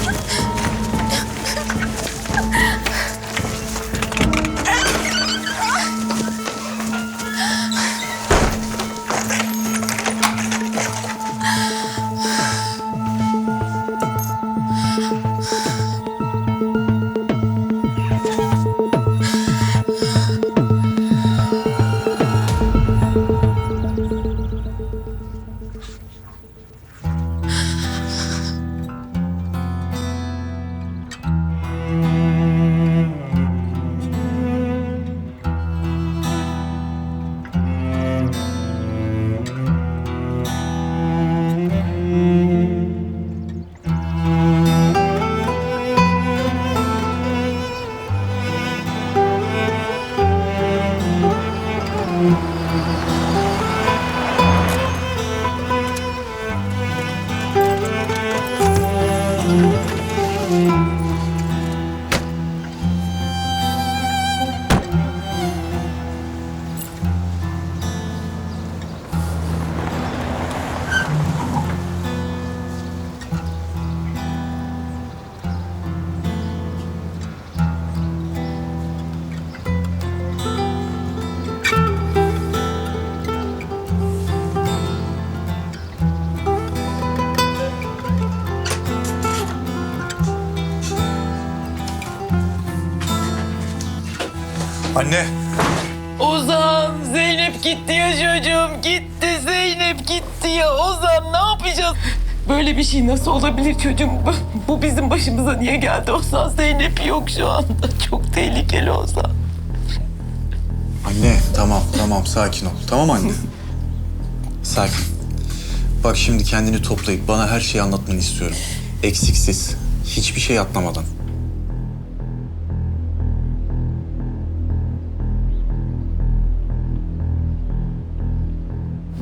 тут Anne. Ozan, Zeynep gitti ya çocuğum. Gitti Zeynep gitti ya. Ozan ne yapacağız? Böyle bir şey nasıl olabilir çocuğum? Bu, bu bizim başımıza niye geldi Ozan? Zeynep yok şu anda. Çok tehlikeli Ozan. Anne tamam tamam sakin ol. Tamam anne. sakin. Bak şimdi kendini toplayıp bana her şeyi anlatmanı istiyorum. Eksiksiz. Hiçbir şey atlamadan.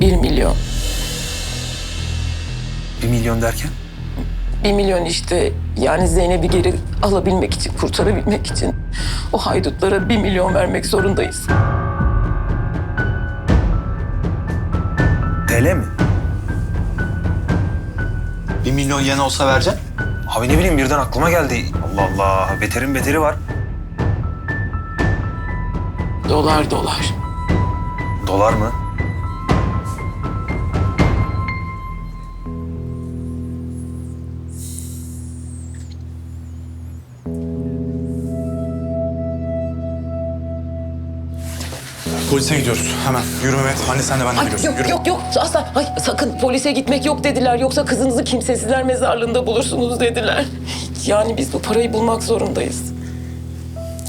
Bir milyon. Bir milyon derken? Bir milyon işte yani Zeynep'i geri alabilmek için, kurtarabilmek için o haydutlara bir milyon vermek zorundayız. TL mi? Bir milyon yen olsa vereceksin. Abi ne bileyim birden aklıma geldi. Allah Allah beterin beteri var. Dolar dolar. Dolar mı? Polise gidiyoruz hemen. Yürü Mehmet. Anne sen de benimle Ay, gidiyorsun. yok Yürü. yok yok asla. Ay, sakın polise gitmek yok dediler. Yoksa kızınızı kimsesizler mezarlığında bulursunuz dediler. Yani biz bu parayı bulmak zorundayız.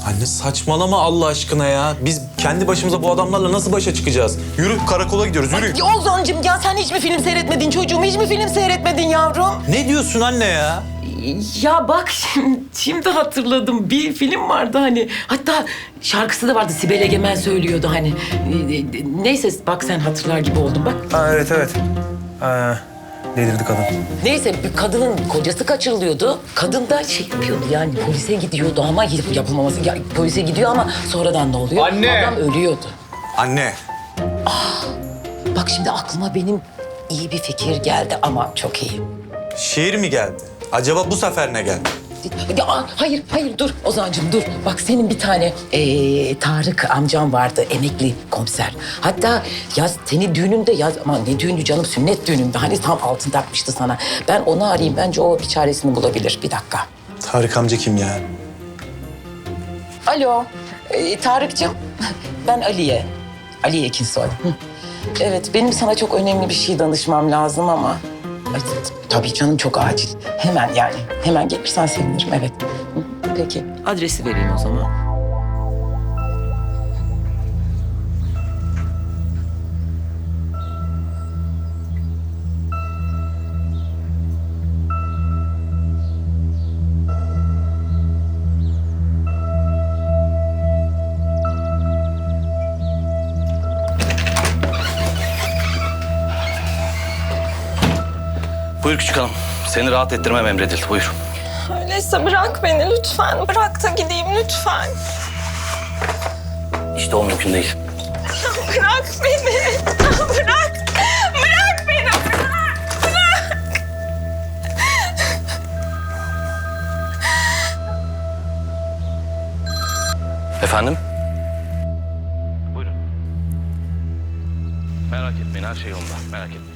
Anne saçmalama Allah aşkına ya. Biz kendi başımıza bu adamlarla nasıl başa çıkacağız? Yürü karakola gidiyoruz yürü. Ya Ozan'cığım ya sen hiç mi film seyretmedin çocuğum? Hiç mi film seyretmedin yavrum? Ne diyorsun anne ya? Ya bak şimdi, şimdi hatırladım. Bir film vardı hani. Hatta şarkısı da vardı. Sibel Egemen söylüyordu hani. Neyse bak sen hatırlar gibi oldun bak. Ha, evet evet. Ha, delirdi kadın. Neyse bir kadının kocası kaçırılıyordu. Kadın da şey yapıyordu yani polise gidiyordu ama yap- yapılmaması. Ya, polise gidiyor ama sonradan ne oluyor? Anne! Adam ölüyordu. Anne. Bak şimdi aklıma benim iyi bir fikir geldi ama çok iyi. Şiir mi geldi? Acaba bu sefer ne geldi? Ya, hayır, hayır dur Ozan'cığım dur. Bak senin bir tane eee, Tarık amcam vardı, emekli komiser. Hatta ya seni düğününde ya aman ne düğünü canım sünnet düğünümde hani tam altın takmıştı sana. Ben onu arayayım bence o bir çaresini bulabilir. Bir dakika. Tarık amca kim ya? Alo, ee, Tarık'cığım. Ben Aliye. Aliye Ekinsoy. Hı. Evet, benim sana çok önemli bir şey danışmam lazım ama... Tabii canım çok acil. Hemen yani, hemen gelirsen sevinirim, evet. Peki, adresi vereyim o zaman. Buyur küçük hanım. Seni rahat ettirmem emredildi. Buyur. Öyleyse bırak beni lütfen. Bırak da gideyim lütfen. İşte o mümkün değil. Bırak beni. Bırak. Bırak beni. Bırak. Bırak. Efendim? Buyurun. Merak etmeyin her şey yolunda. Merak etmeyin.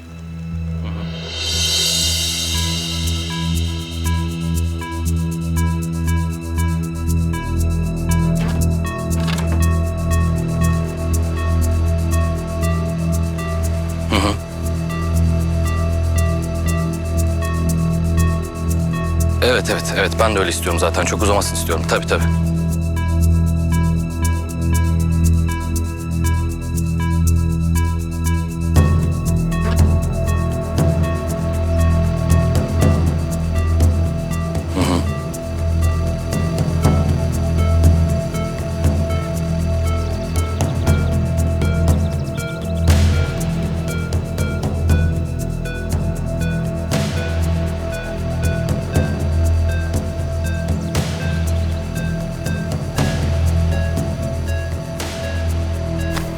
Evet evet evet. Ben de öyle istiyorum zaten. Çok uzamasın istiyorum. Tabii tabii.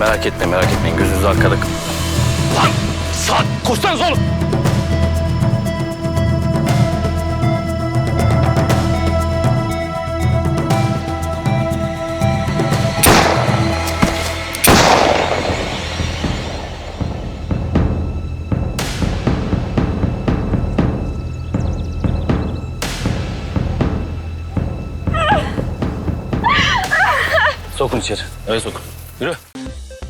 Merak etmeyin merak etmeyin gözünüz arkada. Lan saat koşsanız oğlum. Sokun içeri. Öyle sokun. Yürü.